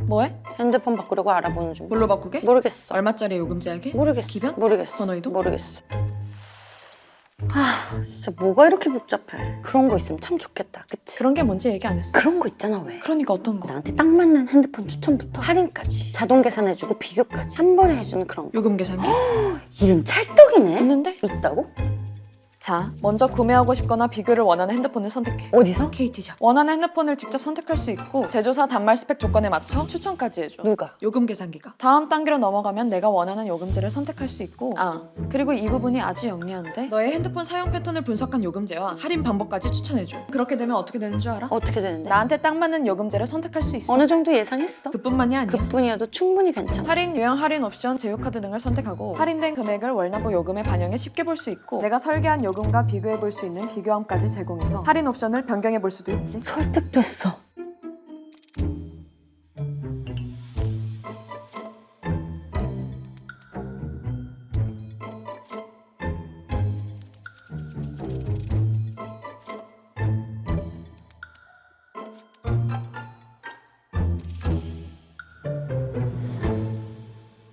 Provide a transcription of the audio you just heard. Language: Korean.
뭐해? 핸드폰 바꾸려고 알아보는 중. 뭘로 바꾸게? 모르겠어. 얼마짜리 요금 제약이? 모르겠어. 기변? 모르겠어. 번호이도? 모르겠어. 아, 진짜 뭐가 이렇게 복잡해. 그런 거 있으면 참 좋겠다. 그치? 그런 게 뭔지 얘기 안 했어. 그런 거 있잖아 왜. 그러니까 어떤 거? 나한테 딱 맞는 핸드폰 추천부터 할인까지 자동 계산해주고 비교까지 한 번에 해주는 그런 거. 요금 계산기? 이름 찰떡이네. 있는데? 있다고? 자, 먼저 구매하고 싶거나 비교를 원하는 핸드폰을 선택해. 어디서? KT샵. 원하는 핸드폰을 직접 선택할 수 있고 제조사 단말 스펙 조건에 맞춰 추천까지 해줘. 누가? 요금 계산기가. 다음 단계로 넘어가면 내가 원하는 요금제를 선택할 수 있고 아, 그리고 이 부분이 아주 영리한데 너의 핸드폰 사용 패턴을 분석한 요금제와 할인 방법까지 추천해줘. 그렇게 되면 어떻게 되는 줄 알아? 어떻게 되는데? 나한테 딱 맞는 요금제를 선택할 수 있어. 어느 정도 예상했어. 그뿐만이 아니야. 그뿐이어도 충분히 괜찮아. 할인, 유형 할인 옵션, 제휴카드 등을 선택하고 할인된 금액을 월납부 요금에 반영해 쉽게 볼 수 있고 내가 설계한 요금과 비교해 볼 수 있는 비교함까지 제공해서 할인 옵션을 변경해 볼 수도 있지. 설득됐어.